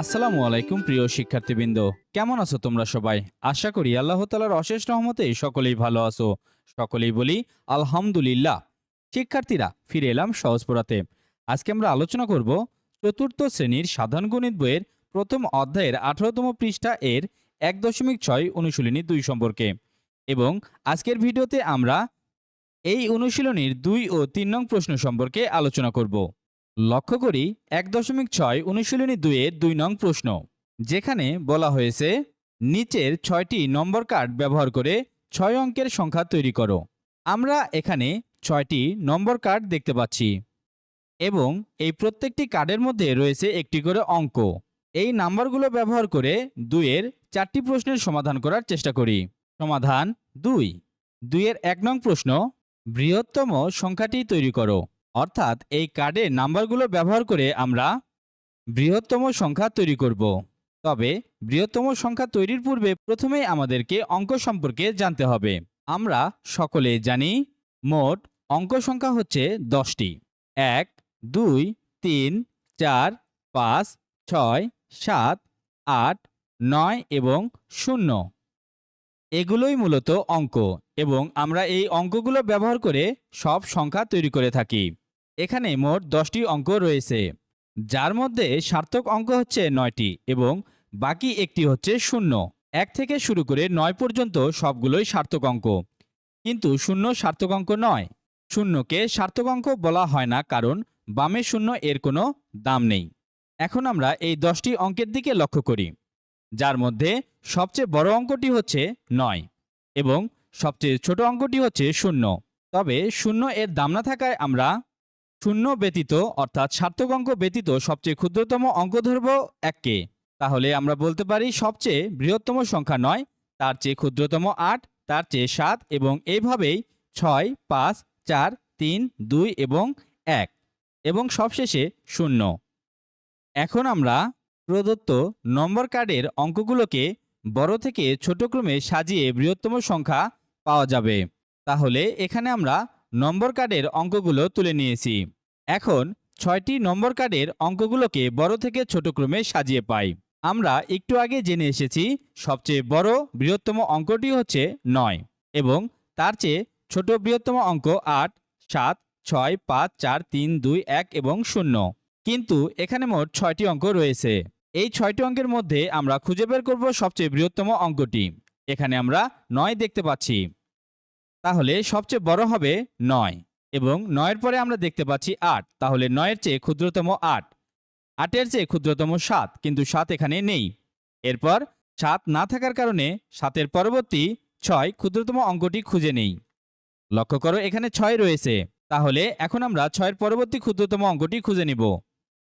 আসসালামু আলাইকুম, প্রিয় শিক্ষার্থীবৃন্দ। কেমন আছো তোমরা সবাই? আশা করি আল্লাহ তালার অশেষ রহমতে সকলেই ভালো আছো। সকলেই বলি, আলহামদুলিল্লাহ। শিক্ষার্থীরা, ফিরে এলাম সহজ পড়াতে। আজকে আমরা আলোচনা করব চতুর্থ শ্রেণির সাধারণ গণিত বইয়ের প্রথম অধ্যায়ের আঠারোতম পৃষ্ঠা এর এক দশমিক ছয় অনুশীলনী দুই সম্পর্কে। এবং আজকের ভিডিওতে আমরা এই অনুশীলনীর দুই ও তিন নং প্রশ্ন সম্পর্কে আলোচনা করব। লক্ষ্য করি এক দশমিক ছয় অনুশীলনী দুইয়ের দুই নং প্রশ্ন, যেখানে বলা হয়েছে, নিচের ছয়টি নম্বর কার্ড ব্যবহার করে ছয় অঙ্কের সংখ্যা তৈরি করো। আমরা এখানে ছয়টি নম্বর কার্ড দেখতে পাচ্ছি এবং এই প্রত্যেকটি কার্ডের মধ্যে রয়েছে একটি করে অঙ্ক। এই নাম্বারগুলো ব্যবহার করে দুইয়ের চারটি প্রশ্নের সমাধান করার চেষ্টা করি। সমাধান দুই। দুইয়ের এক নং প্রশ্ন, বৃহত্তম সংখ্যাটি তৈরি করো। অর্থাৎ এই কার্ডের নাম্বারগুলো ব্যবহার করে আমরা বৃহত্তম সংখ্যা তৈরি করব। তবে বৃহত্তম সংখ্যা তৈরির পূর্বে প্রথমেই আমাদেরকে অঙ্ক সম্পর্কে জানতে হবে। আমরা সকলে জানি মোট অঙ্ক সংখ্যা হচ্ছে দশটি। এক, দুই, তিন, চার, পাঁচ, ছয়, সাত, আট, নয় এবং শূন্য। এগুলোই মূলত অঙ্ক এবং আমরা এই অঙ্কগুলো ব্যবহার করে সব সংখ্যা তৈরি করে থাকি। এখানে মোট দশটি অঙ্ক রয়েছে। যার মধ্যে সার্থক অঙ্ক হচ্ছে নয়টি এবং বাকি একটি হচ্ছে শূন্য। এক থেকে শুরু করে নয় পর্যন্ত সবগুলোই সার্থক অঙ্ক। কিন্তু শূন্য সার্থক অঙ্ক নয়। শূন্যকে সার্থক অঙ্ক বলা হয় না কারণ বামে শূন্য এর কোনো দাম নেই। এখন আমরা এই দশটি অঙ্কের দিকে লক্ষ্য করি। যার মধ্যে সবচেয়ে বড় অঙ্কটি হচ্ছে নয় এবং সবচেয়ে ছোট অঙ্কটি হচ্ছে শূন্য। তবে শূন্য এর দাম না থাকায় আমরা শূন্য ব্যতীত, অর্থাৎ সার্থক অঙ্ক ব্যতীত সবচেয়ে ক্ষুদ্রতম অঙ্ক ধরব এককে তাহলে আমরা বলতে পারি সবচেয়ে বৃহত্তম সংখ্যা নয়, তার চেয়ে ক্ষুদ্রতম আট, তার চেয়ে সাত এবং এইভাবেই ছয়, পাঁচ, চার, তিন, দুই এবং এক এবং সবশেষে শূন্য। এখন আমরা প্রদত্ত নম্বর কার্ডের অঙ্কগুলোকে বড় থেকে ছোট ক্রমে সাজিয়ে বৃহত্তম সংখ্যা পাওয়া যাবে। তাহলে এখানে আমরা নম্বর কার্ডের অঙ্কগুলো তুলে নিয়েছি। এখন ছয়টি নম্বর কার্ডের অঙ্কগুলোকে বড় থেকে ছোট ক্রমে সাজিয়ে পাই। আমরা একটু আগে জেনে এসেছি, সবচেয়ে বড় বৃহত্তম অঙ্কটি হচ্ছে নয় এবং তার চেয়ে ছোট বৃহত্তম অঙ্ক আট, সাত, ছয়, পাঁচ, চার, তিন, দুই, এক এবং শূন্য। কিন্তু এখানে মোট ছয়টি অঙ্ক রয়েছে। এই ছয়টি অঙ্কের মধ্যে আমরা খুঁজে বের করব সবচেয়ে বৃহত্তম অঙ্কটি। এখানে আমরা নয় দেখতে পাচ্ছি। তাহলে সবচেয়ে বড় হবে নয় এবং নয়ের পরে আমরা দেখতে পাচ্ছি আট। তাহলে নয়ের চেয়ে ক্ষুদ্রতম আট। আটের চেয়ে ক্ষুদ্রতম সাত, কিন্তু সাত এখানে নেই। এরপর সাত না থাকার কারণে সাতের পরবর্তী ছয় ক্ষুদ্রতম অঙ্কটি খুঁজে নেই। লক্ষ্য করো, এখানে ছয় রয়েছে। তাহলে এখন আমরা ছয়ের পরবর্তী ক্ষুদ্রতম অঙ্কটি খুঁজে নিব।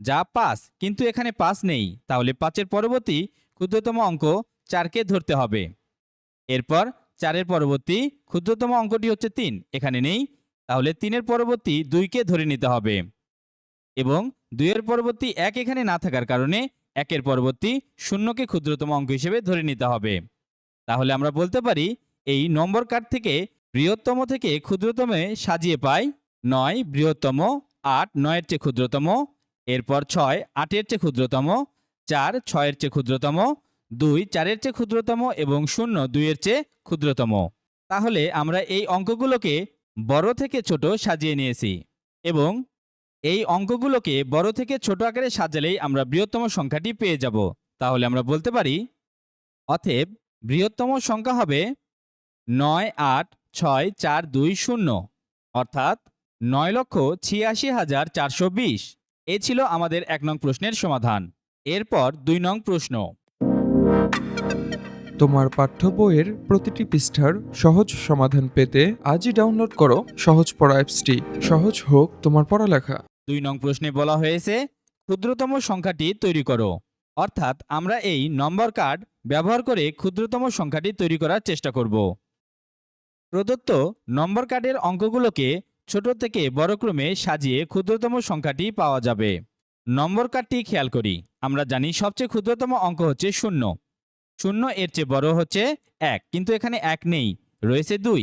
যা পাঁচ, কিন্তু এখানে পাঁচ নেই। তাহলে পাঁচের পরবর্তী ক্ষুদ্রতম অঙ্ক চারকে ধরতে হবে। এরপর চারের পরবর্তী ক্ষুদ্রতম অঙ্কটি হচ্ছে তিন। এখানে নেই। তাহলে তিনের পরবর্তী দুইকে ধরে নিতে হবে। এবং দুইয়ের পরবর্তী এক এখানে না থাকার কারণে একের পরবর্তী শূন্যকে ক্ষুদ্রতম অঙ্ক হিসেবে ধরে নিতে হবে। তাহলে আমরা বলতে পারি, এই নম্বর কার্ড থেকে বৃহত্তম থেকে ক্ষুদ্রতমে সাজিয়ে পাই নয়, বৃহত্তম আট, নয়ের চেয়ে ক্ষুদ্রতম, এরপর ছয়, আটের চেয়ে ক্ষুদ্রতম, চার, ছয়ের চেয়ে ক্ষুদ্রতম দুই চারের চেয়ে ক্ষুদ্রতম এবং শূন্য দুইয়ের চেয়ে ক্ষুদ্রতম। তাহলে আমরা এই অঙ্কগুলোকে বড় থেকে ছোট সাজিয়ে নিয়েছি এবং এই অঙ্কগুলোকে বড় থেকে ছোট আকারে সাজালেই আমরা বৃহত্তম সংখ্যাটি পেয়ে যাব। তাহলে আমরা বলতে পারি, অতএব বৃহত্তম সংখ্যা হবে নয় আট ছয় চার দুই শূন্য, অর্থাৎ নয় লক্ষ ছিয়াশি হাজার চারশো বিশ। এ ছিল আমাদের এক নং প্রশ্নের সমাধান। এরপর দুই নং প্রশ্ন। তোমার পাঠ্য বইয়ের প্রতিটি পৃষ্ঠার সহজ সমাধান পেতে আজই ডাউনলোড করো সহজ পড়া অ্যাপসটি। সহজ হোক তোমার পড়ালেখা। দুই নং প্রশ্নে বলা হয়েছে, ক্ষুদ্রতম সংখ্যাটি তৈরি করো। অর্থাৎ আমরা এই নম্বর কার্ড ব্যবহার করে ক্ষুদ্রতম সংখ্যাটি তৈরি করার চেষ্টা করব। প্রদত্ত নম্বর কার্ডের অঙ্কগুলোকে ছোট থেকে বড় ক্রমে সাজিয়ে ক্ষুদ্রতম সংখ্যাটি পাওয়া যাবে। নম্বর কার্ডটি খেয়াল করি। আমরা জানি সবচেয়ে ক্ষুদ্রতম অঙ্ক হচ্ছে শূন্য। শূন্য এর চেয়ে বড় হচ্ছে এক, কিন্তু এখানে এক নেই, রয়েছে দুই।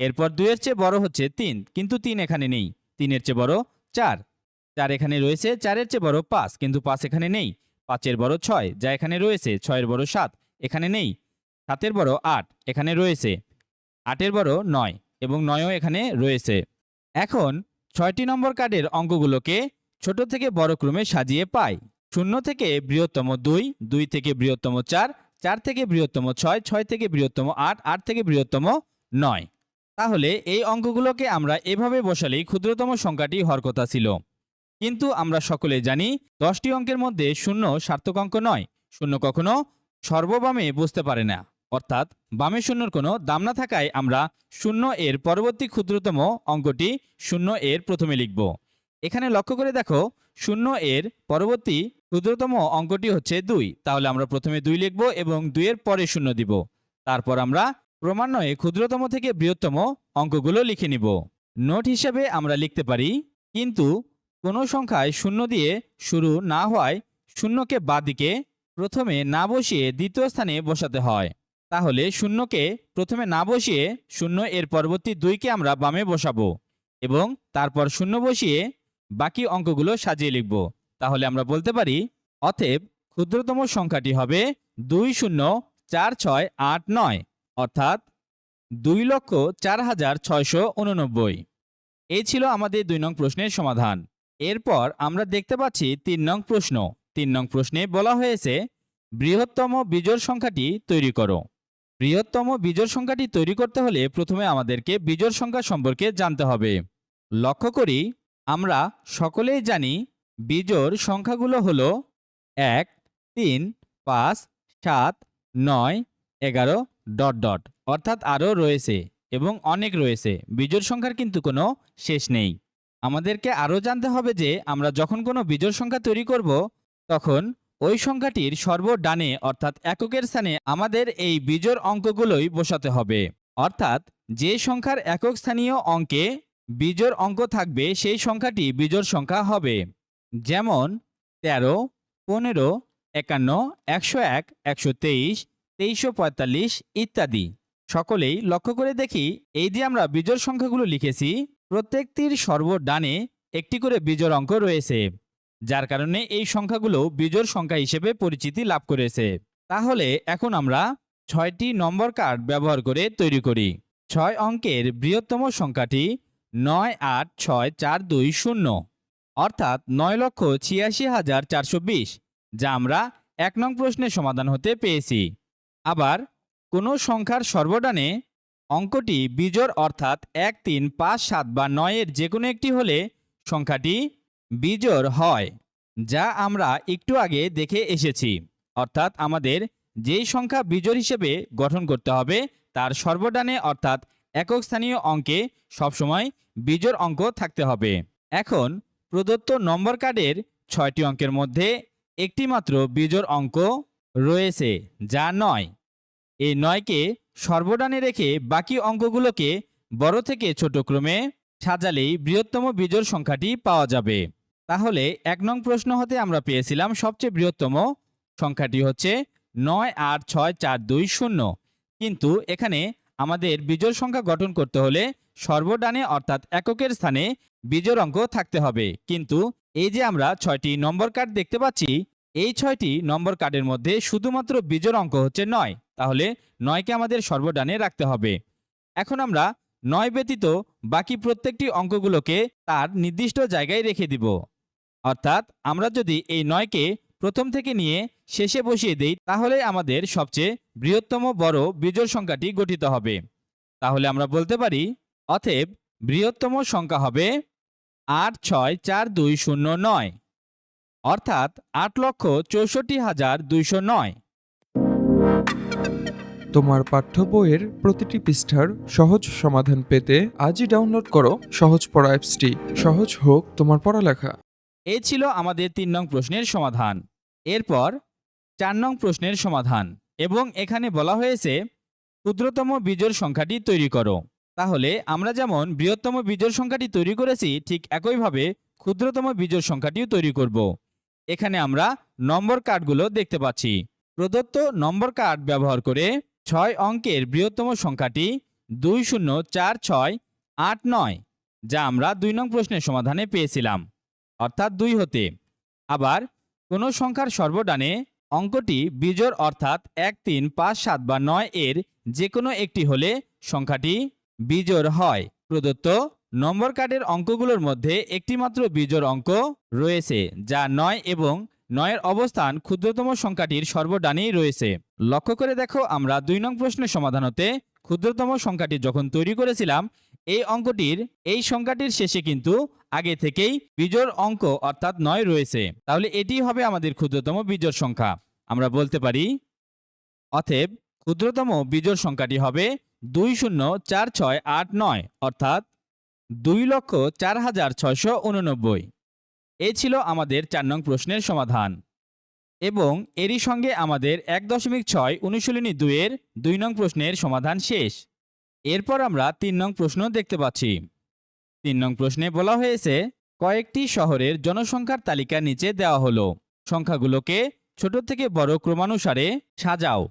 এরপর দুইয়ের চেয়ে বড় হচ্ছে তিন, কিন্তু তিন এখানে নেই। তিনের চেয়ে বড় চার। চার এখানে রয়েছে চারের চেয়ে বড় পাঁচ, কিন্তু পাঁচ এখানে নেই। পাঁচের বড় ছয়, যা এখানে রয়েছে ছয়ের বড় সাত, এখানে নেই। সাতের বড় আট, এখানে রয়েছে। আটের বড় নয়, এবং নয়ও এখানে রয়েছে। এখন ছয়টি নম্বর কার্ডের অঙ্কগুলোকে ছোট থেকে বড় ক্রমে সাজিয়ে পাই শূন্য থেকে বৃহত্তম দুই দুই থেকে বৃহত্তম চার চার থেকে বৃহত্তম ছয় ছয় থেকে বৃহত্তম আট আট থেকে বৃহত্তম নয়। তাহলে এই অঙ্কগুলোকে আমরা এভাবে বসালেই ক্ষুদ্রতম সংখ্যাটি হওয়ার কথা ছিল। কিন্তু আমরা সকলে জানি, দশটি অঙ্কের মধ্যে শূন্য সার্থক অঙ্ক নয়। শূন্য কখনো সর্ববামে বসতে পারে না। অর্থাৎ বামে শূন্যর কোনো দাম না থাকায় আমরা শূন্য এর পরবর্তী ক্ষুদ্রতম অঙ্কটি শূন্য এর প্রথমে লিখব। এখানে লক্ষ্য করে দেখো, শূন্য এর পরবর্তী ক্ষুদ্রতম অঙ্কটি হচ্ছে দুই। তাহলে আমরা প্রথমে দুই লিখব এবং দুইয়ের পরে শূন্য দিব। তারপর আমরা ক্রমান্বয়ে ক্ষুদ্রতম থেকে বৃহত্তম অঙ্কগুলো লিখে নিব। নোট হিসেবে আমরা লিখতে পারি, কিন্তু কোনো সংখ্যায় শূন্য দিয়ে শুরু না হওয়ায় শূন্যকে বাদিকে প্রথমে না বসিয়ে দ্বিতীয় স্থানে বসাতে হয়। তাহলে শূন্যকে প্রথমে না বসিয়ে শূন্য এর পরবর্তী দুইকে আমরা বামে বসাবো এবং তারপর শূন্য বসিয়ে বাকি অঙ্কগুলো সাজিয়ে লিখব। তাহলে আমরা বলতে পারি, অতএব ক্ষুদ্রতম সংখ্যাটি হবে দুই শূন্য চার ছয় আট নয়, অর্থাৎ দুই লক্ষ চার হাজার ছয়শো উননব্বই। এই ছিল আমাদের দুই নং প্রশ্নের সমাধান। এরপর আমরা দেখতে পাচ্ছি তিন নং প্রশ্ন। তিন নং প্রশ্নে বলা হয়েছে, বৃহত্তম বিজোড় সংখ্যাটি তৈরি করো। বৃহত্তম বিজোড় সংখ্যাটি তৈরি করতে হলে প্রথমে আমাদেরকে বিজোড় সংখ্যা সম্পর্কে জানতে হবে। লক্ষ্য করি আমরা সকলেই জানি বিজোড় সংখ্যাগুলো হল এক, তিন, পাঁচ, সাত, নয়, এগারো, ডট ডট। অর্থাৎ আরও রয়েছে এবং অনেক রয়েছে। বিজোড় সংখ্যার কিন্তু কোনো শেষ নেই। আমাদেরকে আরও জানতে হবে যে আমরা যখন কোনো বিজোড় সংখ্যা তৈরি করব, তখন ওই সংখ্যাটির সর্বডানে অর্থাৎ এককের স্থানে আমাদের এই বিজোড় অঙ্কগুলোই বসাতে হবে। অর্থাৎ যে সংখ্যার একক স্থানীয় অঙ্কে বিজোড় অঙ্ক থাকবে, সেই সংখ্যাটি বিজোড় সংখ্যা হবে। যেমন, তেরো, পনেরো, একান্ন, একশো এক, একশো তেইশ, তেইশশো পঁয়তাল্লিশ ইত্যাদি। সকলেই লক্ষ্য করে দেখি, এই যে আমরা বিজোড় সংখ্যাগুলো লিখেছি, প্রত্যেকটির সর্বডানে একটি করে বিজোড় অঙ্ক রয়েছে, যার কারণে এই সংখ্যাগুলো বিজোড় সংখ্যা হিসেবে পরিচিতি লাভ করেছে। তাহলে এখন আমরা ছয়টি নম্বর কার্ড ব্যবহার করে তৈরি করি। ছয় অঙ্কের বৃহত্তম সংখ্যাটি নয় আট ছয় চার দুই শূন্য। অর্থাৎ নয় লক্ষ ছিয়াশি হাজার চারশো বিশ, যা আমরা এক নং প্রশ্নের সমাধান হতে পেয়েছি। আবার কোনো সংখ্যার সর্বডানে অঙ্কটি বিজোড় অর্থাৎ এক, তিন, পাঁচ, সাত বা নয়ের যে কোনো একটি হলে সংখ্যাটি বিজোড় হয়, যা আমরা একটু আগে দেখে এসেছি। অর্থাৎ আমাদের যেই সংখ্যা বিজোড় হিসেবে গঠন করতে হবে, তার সর্বডানে অর্থাৎ একক স্থানীয় অঙ্কে সবসময় বিজোড় অঙ্ক থাকতে হবে। এখন প্রদত্ত নম্বর কার্ডের ছয়টি অঙ্কের মধ্যে একটি মাত্র বিজোড় অঙ্ক রয়েছে, যা নয়। এই নয়কে সর্বডানে রেখে বাকি অঙ্কগুলোকে বড় থেকে ছোট ক্রমে সাজালেই বৃহত্তম বিজোড় সংখ্যাটি পাওয়া যাবে। তাহলে এক নং প্রশ্ন হতে আমরা পেয়েছিলাম সবচেয়ে বৃহত্তম সংখ্যাটি হচ্ছে নয় আট ছয় চার দুই শূন্য। কিন্তু এখানে আমাদের বিজোড় সংখ্যা গঠন করতে হলে সর্বডানে অর্থাৎ এককের স্থানে বিজোড় অঙ্ক থাকতে হবে। কিন্তু এই যে আমরা ছয়টি নম্বর কার্ড দেখতে পাচ্ছি, এই ছয়টি নম্বর কার্ডের মধ্যে শুধুমাত্র বিজোড় অঙ্ক হচ্ছে নয়। তাহলে নয়কে আমাদের সর্বডানে রাখতে হবে। এখন আমরা নয় ব্যতীত বাকি প্রত্যেকটি অঙ্কগুলোকে তার নির্দিষ্ট জায়গায় রেখে দিব। অর্থাৎ আমরা যদি এই নয়কে প্রথম থেকে নিয়ে শেষে বসিয়ে দেই তাহলে আমাদের সবচেয়ে বৃহত্তম বড় বিজোড় সংখ্যাটি গঠিত হবে। তাহলে আমরা বলতে পারি অতএব বৃহত্তম সংখ্যা হবে আট ছয় চার দুই শূন্য নয় অর্থাৎ আট লক্ষ চৌষট্টি হাজার দুইশো নয়। তোমার পাঠ্য বইয়ের প্রতিটি পৃষ্ঠার সহজ সমাধান পেতে আজই ডাউনলোড করো সহজ পড়া অ্যাপসটি। সহজ হোক তোমার পড়ালেখা। এই ছিল আমাদের তিন নং প্রশ্নের সমাধান। এরপর চার নং প্রশ্নের সমাধান। এবং এখানে বলা হয়েছে, ক্ষুদ্রতম বিজোড় সংখ্যাটি তৈরি করো। তাহলে আমরা যেমন বৃহত্তম বিজোড় সংখ্যাটি তৈরি করেছি, ঠিক একইভাবে ক্ষুদ্রতম বিজোড় সংখ্যাটিও তৈরি করব। এখানে আমরা নম্বর কার্ডগুলো দেখতে পাচ্ছি। প্রদত্ত নম্বর কার্ড ব্যবহার করে ছয় অঙ্কের বৃহত্তম সংখ্যাটি দুই শূন্য চার ছয় আট নয়, যা আমরা দুই নং প্রশ্নের সমাধানে পেয়েছিলাম। অর্থাৎ দুই হতে। আবার কোনো সংখ্যার সর্বডানে অঙ্কটি বিজোড় অর্থাৎ এক, তিন, পাঁচ, সাত বা নয় এর যে কোনো একটি হলে সংখ্যাটি বিজোড় হয়। প্রদত্ত নম্বর কার্ডের অঙ্কগুলোর মধ্যে একটিমাত্র বিজোড় অঙ্ক রয়েছে, যা নয় এবং নয়ের অবস্থান ক্ষুদ্রতম সংখ্যাটির সর্বডানেই রয়েছে। লক্ষ্য করে দেখো, আমরা দুই নং প্রশ্নের সমাধান হতে ক্ষুদ্রতম সংখ্যাটি যখন তৈরি করেছিলাম, এই অঙ্কটির, এই সংখ্যাটির শেষে কিন্তু আগে থেকেই বিজোড় অঙ্ক অর্থাৎ নয় রয়েছে। তাহলে এটি হবে আমাদের ক্ষুদ্রতম বিজোড় সংখ্যা। আমরা বলতে পারি, অতএব ক্ষুদ্রতম বিজোড় সংখ্যাটি হবে দুই শূন্য চার ছয় আট নয়, অর্থাৎ দুই লক্ষ চার হাজার ছয়শো উননব্বই। এ ছিল আমাদের চার নং প্রশ্নের সমাধান। এবং এরই সঙ্গে আমাদের এক দশমিক ছয় অনুশীলনী দুইয়ের দুই নং প্রশ্নের সমাধান শেষ। এরপর আমরা তিন নং প্রশ্ন দেখতে পাচ্ছি। তিন নং প্রশ্নে বলা হয়েছে, কয়েকটি শহরের জনসংখ্যার তালিকা নিচে দেওয়া হলো। সংখ্যাগুলোকে ছোট থেকে বড় ক্রমানুসারে সাজাও।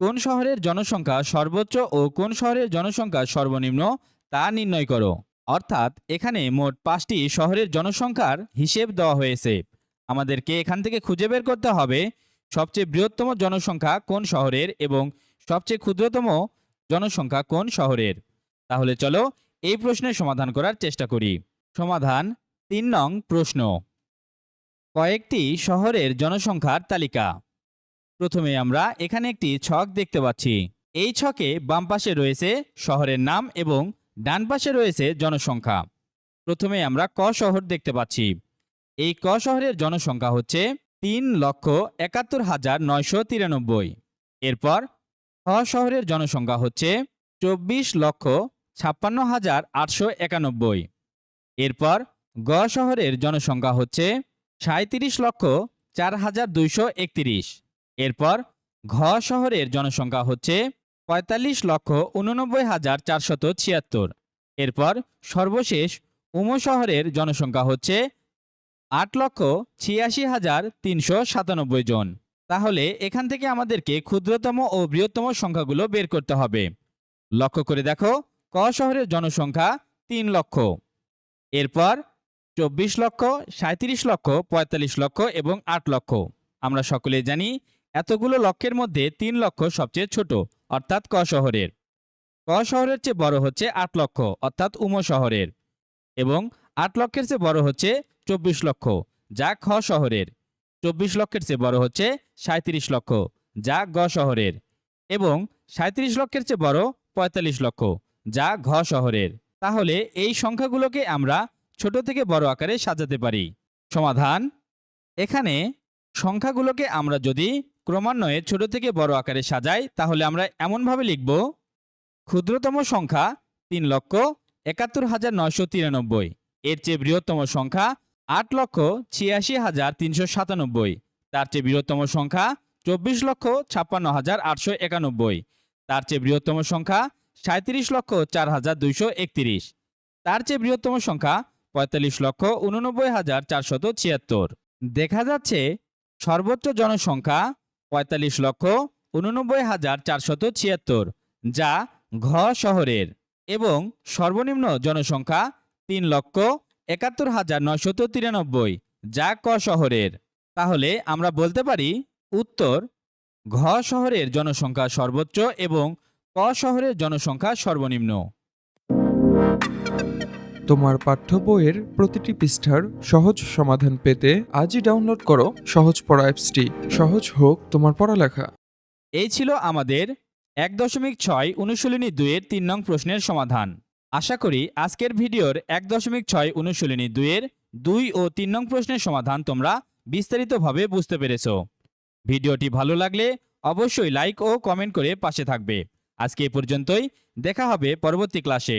কোন শহরের জনসংখ্যা সর্বোচ্চ ও কোন শহরের জনসংখ্যা সর্বনিম্ন তা নির্ণয় করো। অর্থাৎ এখানে মোট পাঁচটি শহরের জনসংখ্যার হিসেব দেওয়া হয়েছে। আমাদেরকে এখান থেকে খুঁজে বের করতে হবে সবচেয়ে বৃহত্তম জনসংখ্যা কোন শহরের এবং সবচেয়ে ক্ষুদ্রতম জনসংখ্যা কোন শহরের। তাহলে চলো এই প্রশ্নের সমাধান করার চেষ্টা করি। সমাধান তিন নং প্রশ্ন। কয়েকটি শহরের জনসংখ্যার তালিকা। প্রথমে আমরা এখানে একটি ছক দেখতে পাচ্ছি। এই ছকে বাম পাশে রয়েছে শহরের নাম এবং ডান পাশে রয়েছে জনসংখ্যা। প্রথমে আমরা ক শহর দেখতে পাচ্ছি। এই ক শহরের জনসংখ্যা হচ্ছে তিন লক্ষ একাত্তর হাজার নয়শো তিরানব্বই। এরপর খ শহরের জনসংখ্যা হচ্ছে চব্বিশ লক্ষ ছাপ্পান্ন হাজার আটশো একানব্বই। এরপর গ শহরের জনসংখ্যা হচ্ছে সাঁত্রিশ লক্ষ চার হাজার দুইশো একত্রিশ। এরপর ঘ শহরের জনসংখ্যা হচ্ছে পঁয়তাল্লিশ লক্ষ উননব্বই হাজার চারশত ছিয়াত্তর। এরপর সর্বশেষ উম শহরের জনসংখ্যা হচ্ছে আট লক্ষ ছিয়াশি হাজার তিনশো সাতানব্বই জন। তাহলে এখান থেকে আমাদেরকে ক্ষুদ্রতম ও বৃহত্তম সংখ্যাগুলো বের করতে হবে। লক্ষ্য করে দেখো, ক শহরের জনসংখ্যা তিন লক্ষ। এরপর চব্বিশ লক্ষ সাঁত্রিশ লক্ষ, পঁয়তাল্লিশ লক্ষ এবং আট লক্ষ। আমরা সকলে জানি এতগুলো লক্ষের মধ্যে তিন লক্ষ সবচেয়ে ছোট, অর্থাৎ ক শহরের। ক শহরের চেয়ে বড় হচ্ছে আট লক্ষ, অর্থাৎ উম শহরের। এবং আট লক্ষের চেয়ে বড় হচ্ছে চব্বিশ লক্ষ, যা খ শহরের। চব্বিশ লক্ষের চেয়ে বড় হচ্ছে সাঁত্রিশ লক্ষ, যা গ শহরের। এবং সাঁত্রিশ লক্ষের চেয়ে বড় পঁয়তাল্লিশ লক্ষ, যা ঘ শহরের। তাহলে এই সংখ্যাগুলোকে আমরা ছোট থেকে বড় আকারে সাজাতে পারি। সমাধান, এখানে সংখ্যাগুলোকে আমরা যদি ক্রমান্বয়ে ছোট থেকে বড় আকারে সাজাই, তাহলে আমরা এমনভাবে লিখব, ক্ষুদ্রতম সংখ্যা তিন লক্ষ একাত্তর হাজার নয়শো তিরানব্বই, এর চেয়ে বৃহত্তম সংখ্যা আট লক্ষ ছিয়াশি হাজার তিনশো সাতানব্বই, তার চেয়ে বৃহত্তম সংখ্যা চব্বিশ লক্ষ ছাপ্পান্ন হাজার আটশো একানব্বই, তার চেয়ে বৃহত্তম সংখ্যা সাঁত্রিশ লক্ষ চার হাজার দুইশো একত্রিশ, তার চেয়ে বৃহত্তম সংখ্যা পঁয়তাল্লিশ লক্ষ উননব্বই হাজার চারশত ছিয়াত্তর। দেখা যাচ্ছে সর্বোচ্চ জনসংখ্যা পঁয়তাল্লিশ লক্ষ উননব্বই হাজার চারশত ছিয়াত্তর, যা ঘ শহরের। এবং সর্বনিম্ন জনসংখ্যা তিন লক্ষ একাত্তর হাজার নয়শত তিরানব্বই, যা ক শহরের। তাহলে আমরা বলতে পারি উত্তর, ঘ শহরের জনসংখ্যা সর্বোচ্চ এবং ক শহরের জনসংখ্যা সর্বনিম্ন। তোমার পাঠ্য বইয়ের প্রতিটি পৃষ্ঠার সহজ সমাধান পেতে আজই ডাউনলোড করো সহজ পড়া অ্যাপসটি। সহজ হোক তোমার পড়ালেখা। এই ছিল আমাদের এক দশমিক ছয় অনুশীলনী দুইয়ের তিন নং প্রশ্নের সমাধান। আশা করি আজকের ভিডিওর এক দশমিক ছয় অনুশীলনী দুয়ের দুই ও তিন নং প্রশ্নের সমাধান তোমরা বিস্তারিতভাবে বুঝতে পেরেছ। ভিডিওটি ভালো লাগলে অবশ্যই লাইক ও কমেন্ট করে পাশে থাকবে। আজকে এ পর্যন্তই। দেখা হবে পরবর্তী ক্লাসে।